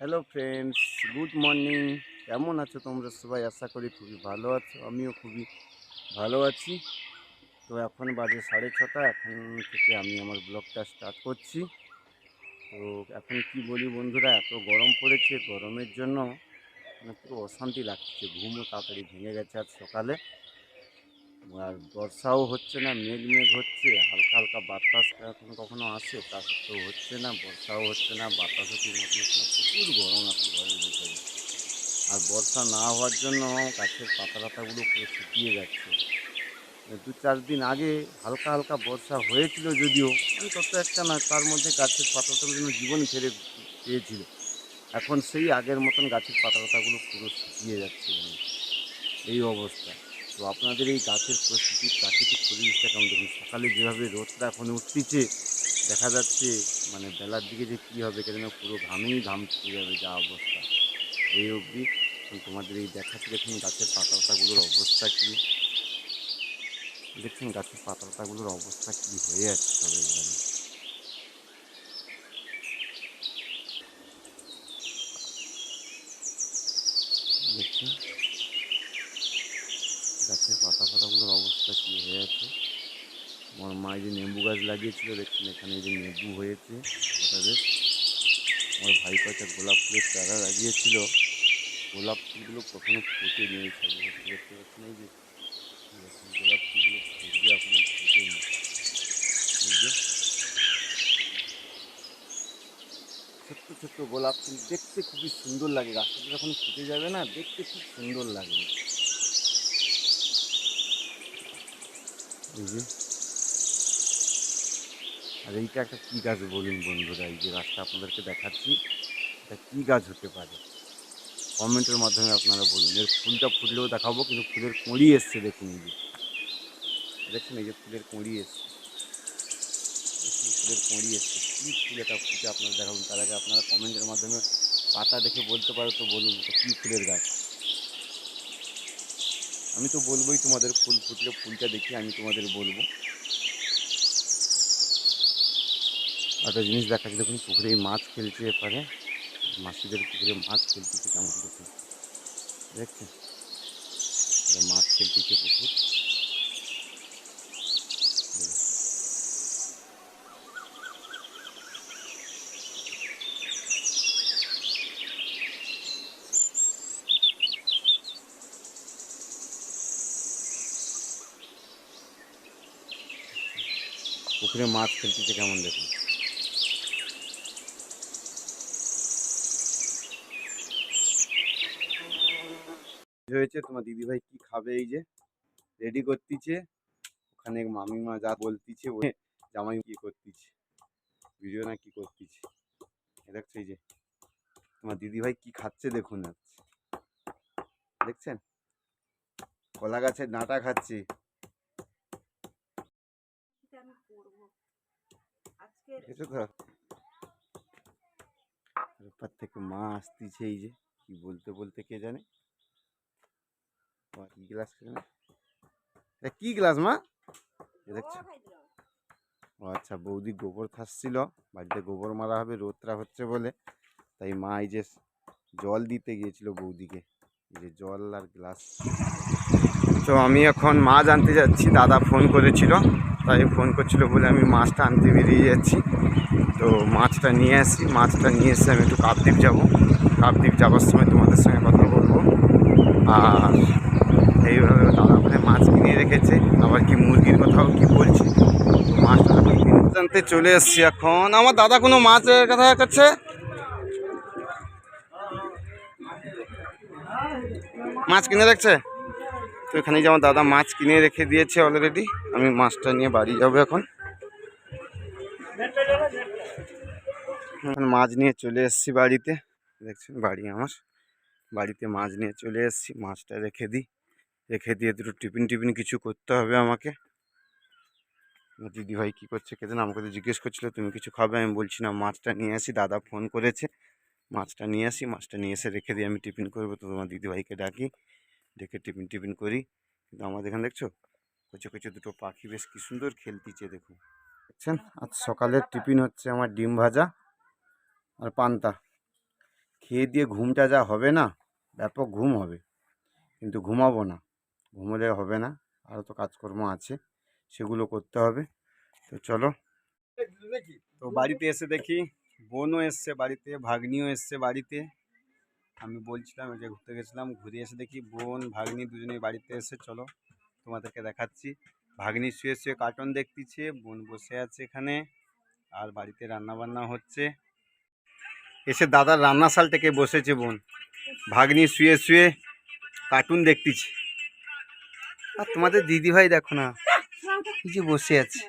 Hello friends good morning কেমন আছো তোমরা সবাই? আশা করি খুবই ভালো আছো। আমিও খুবই ভালো আছি। তো এখন বাজে সাড়ে ছটা। এখন থেকে আমি আমার ব্লগটা স্টার্ট করছি। তো এখন কি বলি বন্ধুরা, এত গরম পড়েছে গরমের জন্য। মানে পুরো অশান্তি লাগছে। ঘুমও তাড়াতাড়ি ভেঙে গেছে আজ সকালে। আর বর্ষাও হচ্ছে না, মেঘ মেঘ হচ্ছে। হালকা বাতাস কখনো কখনো আসে, তা সত্ত্বেও হচ্ছে না, বর্ষাও হচ্ছে না, বাতাসও ঠিক মতো হচ্ছে না, প্রচুর গরম এখন ঘরের ভিতরে। আর বর্ষা না হওয়ার জন্য গাছের পাতা পাতাগুলো পুরো শুকিয়ে যাচ্ছে। দু চার দিন আগে হালকা হালকা বর্ষা হয়েছিল যদিও তত একটা না, তার মধ্যে গাছের পাতাগুলো যেন জীবন ফেরে পেয়েছিল। এখন সেই আগের মতন গাছের পাতা পাতাগুলো পুরো শুকিয়ে যাচ্ছে। এই অবস্থা। তো আপনাদের এই গাছের পরিস্থিতি প্রাকৃতিক পরিবেশটা কেমন দেখুন সকালে যেভাবে রোদটা এখন উঠতেছে, দেখা যাচ্ছে মানে বেলার দিকে যে কী হবে কেন পুরো ঘামেই ঘাম ছুটে যাবে যা অবস্থা। এই অবধি তোমাদের এই দেখাচ্ছে, দেখুন গাছের পাতা পাতাগুলোর অবস্থা কী। দেখছেন গাছের পাতা পাতাগুলোর অবস্থা কী হয়ে যাচ্ছে সব এবারে দেখছেন গাছের পাতা পাতাগুলোর অবস্থা কী হয়ে আছে আমার মা যে নেম্বু গাছ লাগিয়েছিল, দেখছেন এখানে যে লেবু হয়েছে বেশ আমার ভাই কয়েকটা গোলাপ ফুলের চারা লাগিয়েছিল। গোলাপ ফুলগুলো কখনো ফুটে নিয়ে সব দেখতে পাচ্ছেন এই যে গোলাপ ফুলগুলো ফুটবে এখনও ফুটেনি। এই যে, ছোট্ট ছোট্ট গোলাপ ফুল দেখতে খুবই সুন্দর লাগে। গাছটা যখন ফুটে যাবে না, দেখতে খুব সুন্দর লাগবে। এই যে আর এইটা একটা কী গাছ বলুন বন্ধুরা? এই যে গাছটা আপনাদেরকে দেখাচ্ছি, এটা কী গাছ হতে পারে? কমেন্টের মাধ্যমে আপনারা বলুন। এর ফুলটা ফুটলেও দেখাবো, কিন্তু ফুলের কুঁড়ি এসছে দেখুন এই যে। দেখছেন এই যে ফুলের কুঁড়ি এসছে। ফুলের কুঁড়ি এসছে। কী ফুল এটা ফুটে আপনারা দেখাবেন? তার আগে আপনারা কমেন্টের মাধ্যমে পাতা দেখে বলতে পারো তো বলুন এটা কী ফুলের গাছ। আমি তো বলবোই তোমাদের ফুল ফুটলে ফুলটা দেখে আমি তোমাদের বলব। একটা জিনিস দেখাচ্ছি দেখুন পুকুরে মাছ খেলছে এপারে। মাসিদের পুকুরে মাছ খেলতেছে কেমন দেখুন। দেখছেন? মাছ খেলতেছে পুকুর। পুকুরে মাছ খেলতেছে কেমন দেখুন। হয়েছে তোমার দিদিভাই কি খাবে? এই যে রেডি করতেছে। ওখানে মামিমা যা বলতিছে ওই জামাই কি করতেছে? ভিডিও না কি করতেছে? দেখছ এই যে তোমার দিদিভাই কি খাচ্ছে দেখুন দেখছেন? কলা গাছের ডাঁটা খাচ্ছে। থেকে মা আসতেছে এই যে কি বলতে বলতে কে জানে? কি গ্লাস খেলে এটা কি গ্লাস মা? দেখছ। ও আচ্ছা বৌদি গোবর খাচ্ছিল বাড়িতে গোবর মারা হবে রোদটা হচ্ছে বলে। তাই মা এই যে জল দিতে গিয়েছিল বৌদিকে এই যে জল আর গ্লাস। তো আমি এখন মাছ আনতে যাচ্ছি দাদা ফোন করেছিল তাই ফোন করছিল বলে আমি মাছটা আনতে বেরিয়ে যাচ্ছি। তো মাছটা নিয়ে আসি মাছটা নিয়ে এসে আমি একটু কাপদ্বীপ যাব। কাপদ্বীপ যাওয়ার সময় তোমাদের সঙ্গে কথা বলব। আর এইভাবে দাদা ওখানে মাছ কিনে রেখেছে। আবার কি মুরগির কথাও কি বলছে? মাছটা আনতে চলে এসছি এখন। আমার দাদা কোনো মাছের কথা করছে? মাছ কিনে রাখছে? তো এখানে যে আমার দাদা মাছ কিনে রেখে দিয়েছে অলরেডি আমি মাছটা নিয়ে বাড়ি যাব এখন। মাছ নিয়ে চলে এসেছি বাড়িতে। দেখছেন বাড়ি আমার। বাড়িতে মাছ নিয়ে চলে এসেছি। মাছটা রেখে দিই। রেখে দিয়ে দুটো টিফিন টিফিন কিছু করতে হবে আমাকে। দিদিভাই কী করছে কেদিন আমাকে তো জিজ্ঞেস করছিল, তুমি কিছু খাবে? আমি বলছি, না, মাছটা নিয়ে আসি। দাদা ফোন করেছে, মাছটা নিয়ে আসি। মাছটা নিয়ে এসে রেখে দিয়ে আমি টিফিন করব। তো তোমার দিদিভাইকে ডাকি, ডেকে টিফিন টিফিন করি। কিন্তু আমাদের এখানে দেখছ, কচে কচে দুটো পাখি, বেশ কি সুন্দর খেলতিছে দেখুন দেখছেন আর সকালের টিফিন হচ্ছে আমার ডিম ভাজা আর পান্তা। খেয়ে দিয়ে ঘুমটা যা হবে না, ব্যাপক ঘুম হবে। কিন্তু ঘুমাবো না। ঘুমোলে হবে না আরও তো কাজকর্ম আছে, সেগুলো করতে হবে। তো চলো। তো বাড়িতে এসে দেখি, বোনও এসছে বাড়িতে, ভাগ্নিও এসছে বাড়িতে। আমি বলছিলাম যে ঘুরতে গেছিলাম, ঘুরে এসে দেখি বোন, ভাগ্নি দুজনেই বাড়িতে এসে, চলো তোমাদেরকে দেখাচ্ছি। ভাগ্নি শুয়ে শুয়ে কার্টুন দেখতেছে, বোন বসে আছে এখানে, আর বাড়িতে রান্না বান্না হচ্ছে। এসে দাদার রান্নাশাল থেকে বসেছে বোন। ভাগ্নি শুয়ে শুয়ে কার্টুন দেখতেছে। আর তোমাদের দিদিভাই দেখো না কিছু বসে আছে।